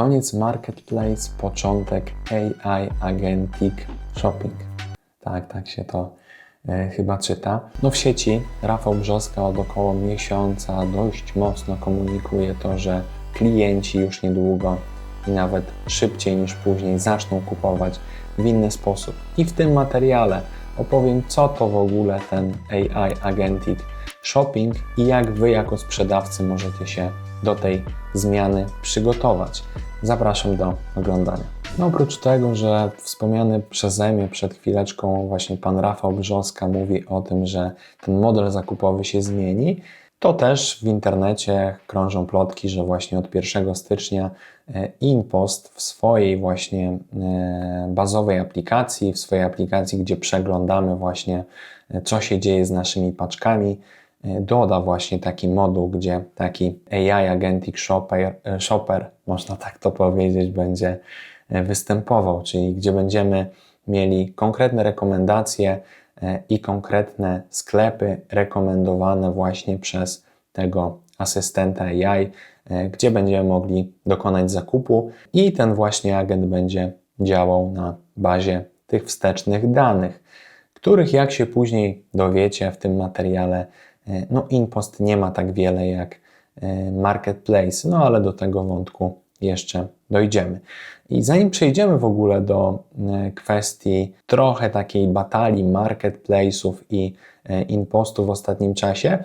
koniec marketplace, początek AI Agentic Shopping. Tak, tak się to e, chyba czyta. No w sieci Rafał Brzoska od około miesiąca dość mocno komunikuje to, że klienci już niedługo i nawet szybciej niż później zaczną kupować w inny sposób. I w tym materiale opowiem, co to w ogóle ten AI Agentic Shopping i jak Wy jako sprzedawcy możecie się do tej zmiany przygotować. Zapraszam do oglądania. No oprócz tego, że wspomniany przeze mnie przed chwileczką właśnie pan Rafał Brzoska mówi o tym, że ten model zakupowy się zmieni, to też w internecie krążą plotki, że właśnie od 1 stycznia e, InPost w swojej właśnie e, bazowej aplikacji, w swojej aplikacji, gdzie przeglądamy właśnie e, co się dzieje z naszymi paczkami, doda właśnie taki moduł, gdzie taki AI Agentic Shopper, shopper, można tak to powiedzieć, będzie występował, czyli gdzie będziemy mieli konkretne rekomendacje i konkretne sklepy rekomendowane właśnie przez tego asystenta AI, gdzie będziemy mogli dokonać zakupu i ten właśnie agent będzie działał na bazie tych wstecznych danych, których jak się później dowiecie w tym materiale, no InPost nie ma tak wiele jak Marketplace, no ale do tego wątku jeszcze dojdziemy. I zanim przejdziemy w ogóle do kwestii trochę takiej batalii marketplace'ów i InPostu w ostatnim czasie,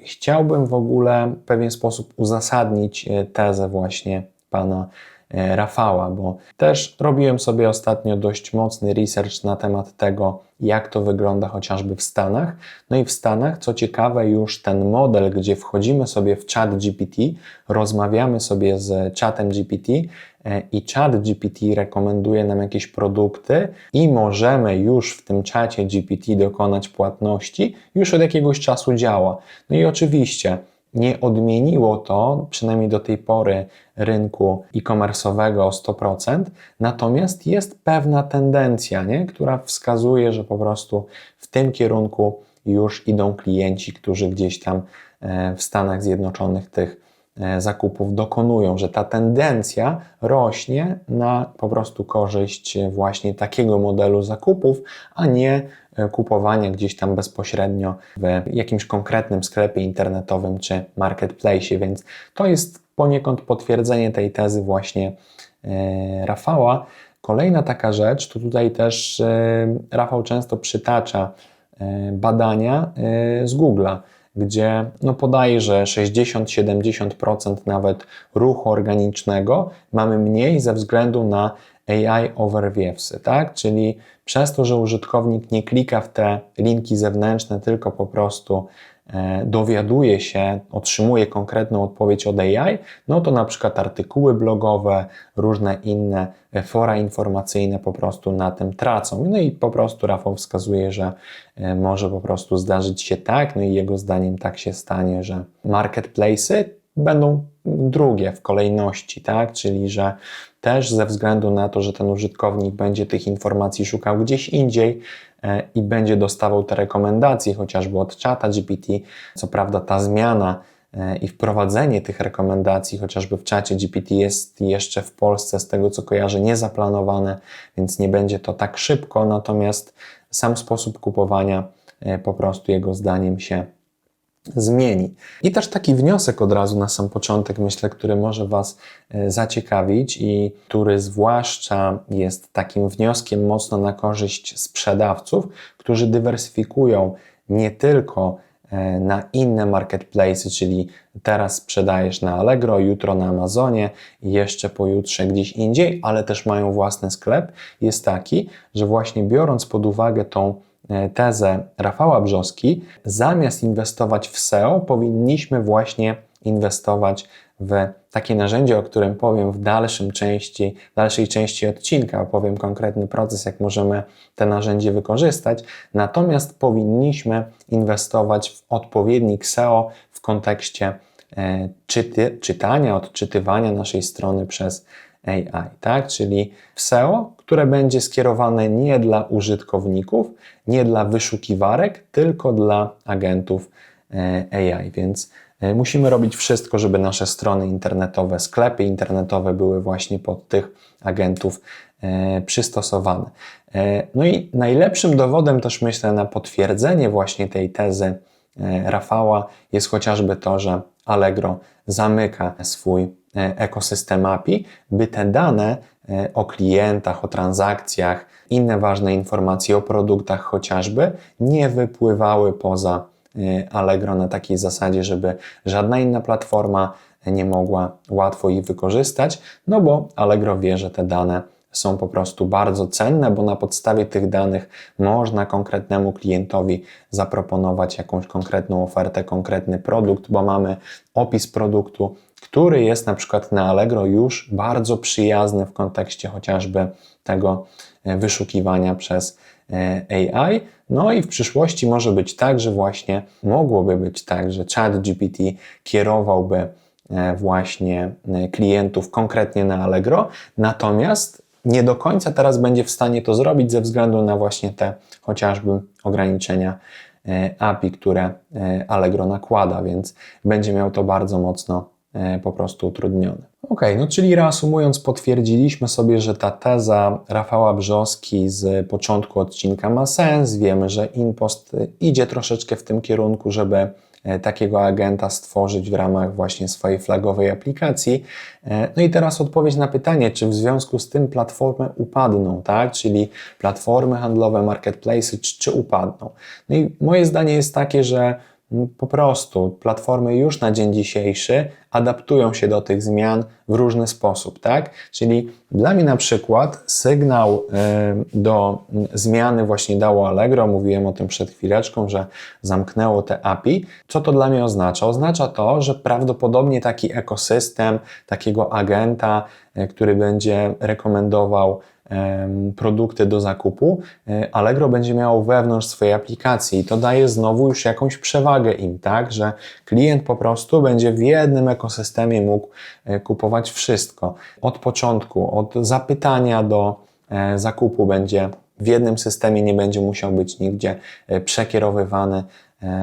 chciałbym w ogóle w pewien sposób uzasadnić tezę właśnie pana Rafała, bo też robiłem sobie ostatnio dość mocny research na temat tego, jak to wygląda chociażby w Stanach. No i w Stanach, co ciekawe, już ten model, gdzie wchodzimy sobie w chat GPT, rozmawiamy sobie z czatem GPT i chat GPT rekomenduje nam jakieś produkty i możemy już w tym czacie GPT dokonać płatności, już od jakiegoś czasu działa. No i oczywiście nie odmieniło to, przynajmniej do tej pory, rynku e-commerce'owego o 100%, natomiast jest pewna tendencja, nie? która wskazuje, że po prostu w tym kierunku już idą klienci, którzy gdzieś tam e, w Stanach Zjednoczonych tych e, zakupów dokonują, że ta tendencja rośnie na po prostu korzyść właśnie takiego modelu zakupów, a nie e, kupowania gdzieś tam bezpośrednio w jakimś konkretnym sklepie internetowym czy marketplace, więc to jest poniekąd potwierdzenie tej tezy właśnie Rafała. Kolejna taka rzecz, to tutaj też Rafał często przytacza badania z Google'a gdzie no podaje, że 60-70% nawet ruchu organicznego mamy mniej ze względu na AI overviewsy, tak? Czyli przez to, że użytkownik nie klika w te linki zewnętrzne, tylko po prostu e, dowiaduje się, otrzymuje konkretną odpowiedź od AI, no to na przykład artykuły blogowe, różne inne fora informacyjne po prostu na tym tracą. No i po prostu Rafał wskazuje, że e, może po prostu zdarzyć się tak, no i jego zdaniem tak się stanie, że marketplace'y będą drugie w kolejności, tak? Czyli że też ze względu na to, że ten użytkownik będzie tych informacji szukał gdzieś indziej e, i będzie dostawał te rekomendacje chociażby od czata GPT. Co prawda ta zmiana e, i wprowadzenie tych rekomendacji chociażby w czacie GPT jest jeszcze w Polsce, z tego co kojarzę, niezaplanowane, więc nie będzie to tak szybko, natomiast sam sposób kupowania e, po prostu jego zdaniem się zmieni. I też taki wniosek od razu na sam początek, myślę, który może Was e, zaciekawić i który zwłaszcza jest takim wnioskiem mocno na korzyść sprzedawców, którzy dywersyfikują nie tylko e, na inne marketplace, czyli teraz sprzedajesz na Allegro, jutro na Amazonie i jeszcze pojutrze gdzieś indziej, ale też mają własny sklep, jest taki, że właśnie biorąc pod uwagę tą tezę Rafała Brzoski, zamiast inwestować w SEO, powinniśmy właśnie inwestować w takie narzędzie, o którym powiem w dalszym części, dalszej części odcinka, opowiem konkretny proces, jak możemy te narzędzie wykorzystać. Natomiast powinniśmy inwestować w odpowiednik SEO w kontekście e, czyty, czytania, odczytywania naszej strony przez AI, tak? Czyli SEO, które będzie skierowane nie dla użytkowników, nie dla wyszukiwarek, tylko dla agentów e, AI. Więc E, Musimy robić wszystko, żeby nasze strony internetowe, sklepy internetowe były właśnie pod tych agentów e, przystosowane. No i najlepszym dowodem też myślę na potwierdzenie właśnie tej tezy Rafała jest chociażby to, że Allegro zamyka swój ekosystem API, by te dane e, o klientach, o transakcjach, inne ważne informacje o produktach chociażby nie wypływały poza e, Allegro na takiej zasadzie, żeby żadna inna platforma nie mogła łatwo ich wykorzystać, no bo Allegro wie, że te dane są po prostu bardzo cenne, bo na podstawie tych danych można konkretnemu klientowi zaproponować jakąś konkretną ofertę, konkretny produkt, bo mamy opis produktu, który jest na przykład na Allegro już bardzo przyjazny w kontekście chociażby tego e, wyszukiwania przez e, AI. No i w przyszłości może być tak, że właśnie mogłoby być tak, że ChatGPT kierowałby e, właśnie klientów konkretnie na Allegro, natomiast nie do końca teraz będzie w stanie to zrobić ze względu na właśnie te chociażby ograniczenia e, API, które e, Allegro nakłada, więc będzie miał to bardzo mocno e, po prostu utrudnione. Ok, no czyli reasumując, potwierdziliśmy sobie, że ta teza Rafała Brzoski z początku odcinka ma sens. Wiemy, że InPost idzie troszeczkę w tym kierunku, żeby takiego agenta stworzyć w ramach właśnie swojej flagowej aplikacji. E, No i teraz odpowiedź na pytanie, czy w związku z tym platformy upadną, tak? Czyli platformy handlowe, marketplace, czy, czy upadną. No i moje zdanie jest takie, że po prostu platformy już na dzień dzisiejszy adaptują się do tych zmian w różny sposób, tak? Czyli dla mnie na przykład sygnał e, do zmiany właśnie dało Allegro, mówiłem o tym przed chwileczką, że zamknęło te API. Co to dla mnie oznacza? Oznacza to, że prawdopodobnie taki ekosystem, takiego agenta, e, który będzie rekomendował produkty do zakupu, e, Allegro będzie miało wewnątrz swojej aplikacji i to daje znowu już jakąś przewagę im, tak, że klient po prostu będzie w jednym ekosystemie mógł e, kupować wszystko. Od początku, od zapytania do e, zakupu będzie w jednym systemie, nie będzie musiał być nigdzie przekierowywany,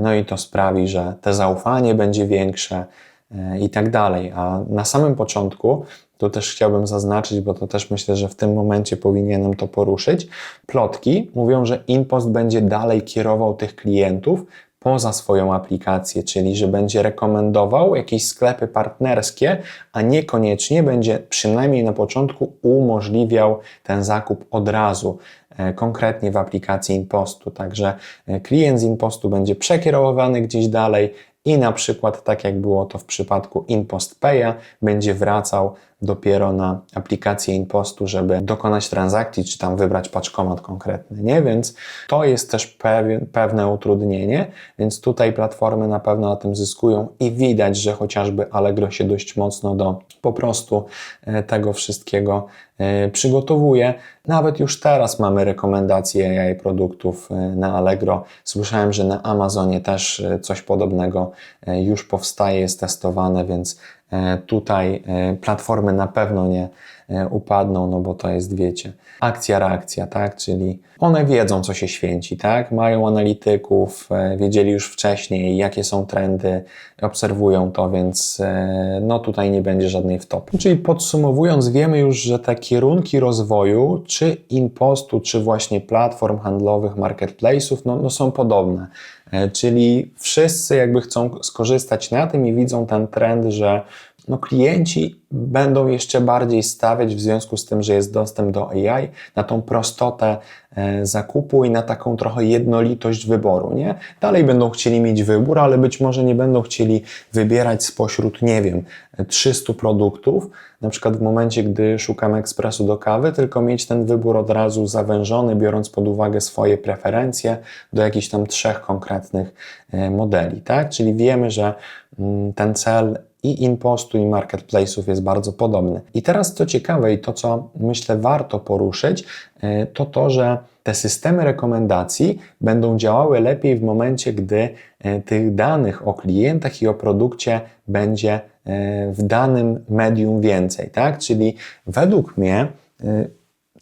no i to sprawi, że te zaufanie będzie większe i tak dalej. A na samym początku tu też chciałbym zaznaczyć, bo to też myślę, że w tym momencie powinienem to poruszyć. Plotki mówią, że InPost będzie dalej kierował tych klientów poza swoją aplikację, czyli że będzie rekomendował jakieś sklepy partnerskie, a niekoniecznie będzie przynajmniej na początku umożliwiał ten zakup od razu, e, konkretnie w aplikacji InPostu. Także e, klient z InPostu będzie przekierowywany gdzieś dalej i na przykład, tak jak było to w przypadku InPost Pay'a, będzie wracał dopiero na aplikację InPostu, żeby dokonać transakcji, czy tam wybrać paczkomat konkretny, nie? Więc to jest też pewien, pewne utrudnienie, więc tutaj platformy na pewno na tym zyskują i widać, że chociażby Allegro się dość mocno do po prostu e, tego wszystkiego e, przygotowuje. Nawet już teraz mamy rekomendacje AI produktów e, na Allegro. Słyszałem, że na Amazonie też coś podobnego już powstaje, jest testowane, więc tutaj e, platformy na pewno nie e, upadną, no bo to jest, wiecie, akcja, reakcja, tak? Czyli one wiedzą, co się święci, tak? Mają analityków, e, wiedzieli już wcześniej, jakie są trendy, obserwują to, więc e, no tutaj nie będzie żadnej wtopy. Czyli podsumowując, wiemy już, że te kierunki rozwoju, czy impostu, czy właśnie platform handlowych, marketplace'ów, no, no są podobne. E, Czyli wszyscy jakby chcą skorzystać na tym i widzą ten trend, że no klienci będą jeszcze bardziej stawiać w związku z tym, że jest dostęp do AI, na tą prostotę e, zakupu i na taką trochę jednolitość wyboru, nie? Dalej będą chcieli mieć wybór, ale być może nie będą chcieli wybierać spośród, nie wiem, 300 produktów, na przykład w momencie, gdy szukam ekspresu do kawy, tylko mieć ten wybór od razu zawężony, biorąc pod uwagę swoje preferencje do jakichś tam trzech konkretnych e, modeli, tak? Czyli wiemy, że mm, ten cel i impostu, i marketplace'ów jest bardzo podobny. I teraz co ciekawe i to, co myślę warto poruszyć, e, to to, że te systemy rekomendacji będą działały lepiej w momencie, gdy e, tych danych o klientach i o produkcie będzie e, w danym medium więcej, tak? Czyli według mnie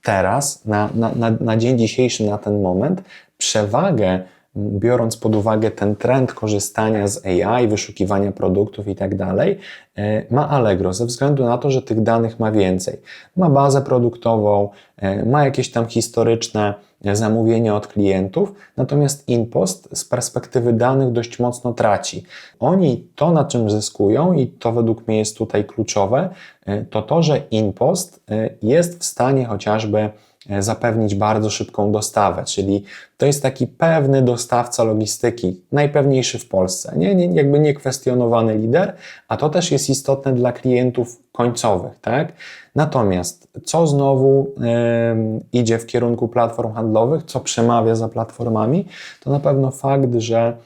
teraz, na, na, na, na dzień dzisiejszy, na ten moment, przewagę biorąc pod uwagę ten trend korzystania z AI, wyszukiwania produktów i tak dalej, e, ma Allegro ze względu na to, że tych danych ma więcej. Ma bazę produktową, e, ma jakieś tam historyczne zamówienia od klientów, natomiast InPost z perspektywy danych dość mocno traci. Oni to, na czym zyskują, i to według mnie jest tutaj kluczowe, e, to to, że InPost jest w stanie chociażby E, zapewnić bardzo szybką dostawę, czyli to jest taki pewny dostawca logistyki, najpewniejszy w Polsce, nie, nie, jakby niekwestionowany lider, a to też jest istotne dla klientów końcowych, tak? Natomiast co znowu yy, idzie w kierunku platform handlowych, co przemawia za platformami, to na pewno fakt, że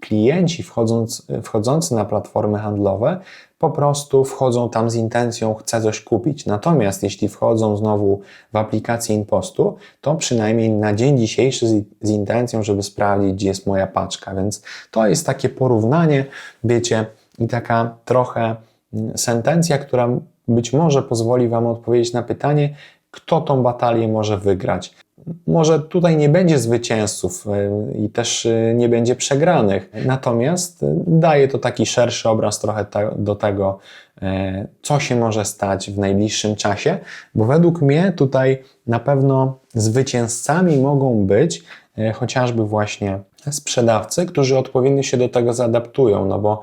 klienci wchodząc, wchodzący na platformy handlowe po prostu wchodzą tam z intencją, chcę coś kupić. Natomiast jeśli wchodzą znowu w aplikację Impostu, to przynajmniej na dzień dzisiejszy z, z intencją, żeby sprawdzić, gdzie jest moja paczka. Więc to jest takie porównanie, wiecie, i taka trochę mm, sentencja, która być może pozwoli Wam odpowiedzieć na pytanie, kto tą batalię może wygrać może tutaj nie będzie zwycięzców e, i też e, nie będzie przegranych. Natomiast e, daje to taki szerszy obraz trochę do tego, co się może stać w najbliższym czasie, bo według mnie tutaj na pewno zwycięzcami mogą być chociażby właśnie sprzedawcy, którzy odpowiednio się do tego zaadaptują, no bo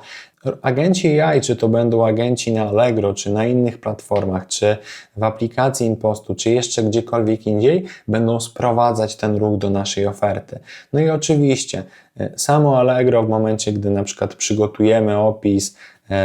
agenci AI, czy to będą agenci na Allegro, czy na innych platformach, czy w aplikacji Impostu, czy jeszcze gdziekolwiek indziej, będą sprowadzać ten ruch do naszej oferty. No i oczywiście e, samo Allegro w momencie, gdy na przykład przygotujemy opis,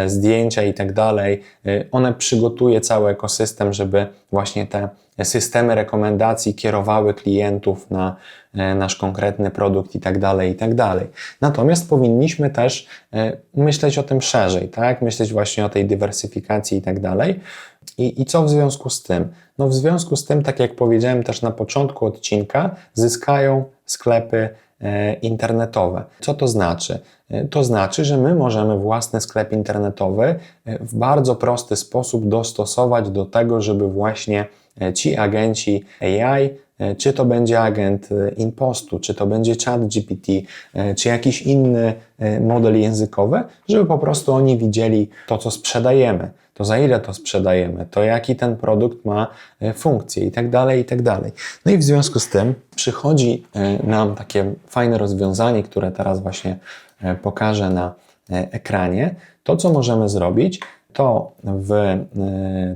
zdjęcia i tak dalej, e, one przygotuje cały ekosystem, żeby właśnie te systemy rekomendacji kierowały klientów na e, nasz konkretny produkt i tak dalej, i tak dalej. Natomiast powinniśmy też e, myśleć o tym szerzej, tak? Myśleć właśnie o tej dywersyfikacji i tak dalej. I, I co w związku z tym? No w związku z tym, tak jak powiedziałem też na początku odcinka, zyskają sklepy e, internetowe. Co to znaczy? To znaczy, że my możemy własny sklep internetowy w bardzo prosty sposób dostosować do tego, żeby właśnie E, ci agenci AI, e, czy to będzie agent e, Impostu, czy to będzie chat GPT, czy jakiś inny model językowy, żeby po prostu oni widzieli to, co sprzedajemy, to za ile to sprzedajemy, to jaki ten produkt ma funkcję i tak dalej, i tak dalej. No i w związku z tym przychodzi nam takie fajne rozwiązanie, które teraz właśnie pokażę na ekranie. To, co możemy zrobić, to w e,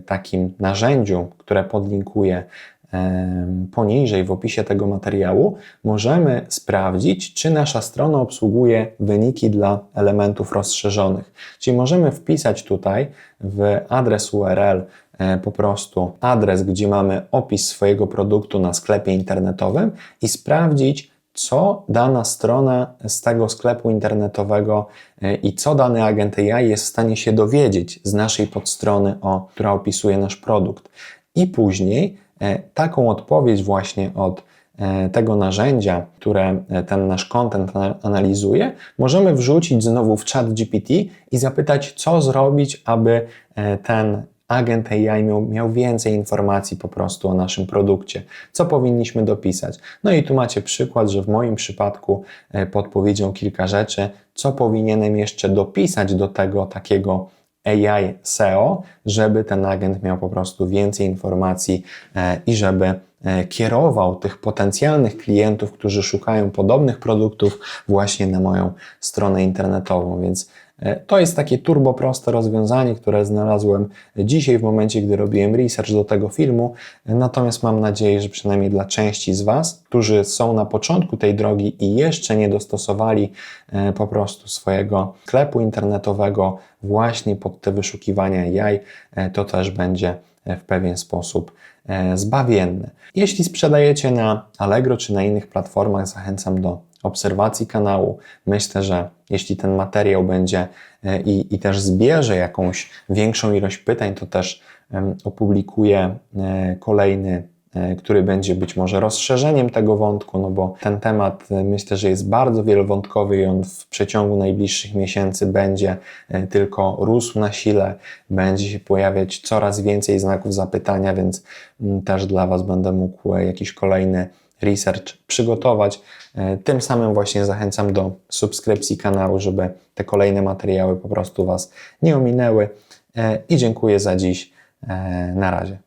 takim narzędziu, które podlinkuję e, poniżej w opisie tego materiału, możemy sprawdzić, czy nasza strona obsługuje wyniki dla elementów rozszerzonych. Czyli możemy wpisać tutaj w adres URL e, po prostu adres, gdzie mamy opis swojego produktu na sklepie internetowym i sprawdzić, co dana strona z tego sklepu internetowego e, i co dany agent AI jest w stanie się dowiedzieć z naszej podstrony, o, która opisuje nasz produkt. I później taką odpowiedź właśnie od e, tego narzędzia, które ten nasz content analizuje, możemy wrzucić znowu w chat GPT i zapytać, co zrobić, aby ten agent AI miał, miał więcej informacji po prostu o naszym produkcie, co powinniśmy dopisać. No i tu macie przykład, że w moim przypadku e, podpowiedzią kilka rzeczy, co powinienem jeszcze dopisać do tego takiego AI SEO, żeby ten agent miał po prostu więcej informacji e, i żeby e, kierował tych potencjalnych klientów, którzy szukają podobnych produktów właśnie na moją stronę internetową. Więc to jest takie turbo proste rozwiązanie, które znalazłem dzisiaj w momencie, gdy robiłem research do tego filmu. Natomiast mam nadzieję, że przynajmniej dla części z Was, którzy są na początku tej drogi i jeszcze nie dostosowali e, po prostu swojego sklepu internetowego właśnie pod te wyszukiwania jaj, e, to też będzie w pewien sposób zbawienne. Jeśli sprzedajecie na Allegro czy na innych platformach, zachęcam do obserwacji kanału. Myślę, że jeśli ten materiał będzie e, i, i też zbierze jakąś większą ilość pytań, to też opublikuję e, kolejny e, który będzie być może rozszerzeniem tego wątku, no bo ten temat myślę, że jest bardzo wielowątkowy i on w przeciągu najbliższych miesięcy będzie tylko rósł na sile, będzie się pojawiać coraz więcej znaków zapytania, więc mm, też dla Was będę mógł jakiś kolejny research przygotować. E, Tym samym właśnie zachęcam do subskrypcji kanału, żeby te kolejne materiały po prostu Was nie ominęły. E, I dziękuję za dziś. E, Na razie.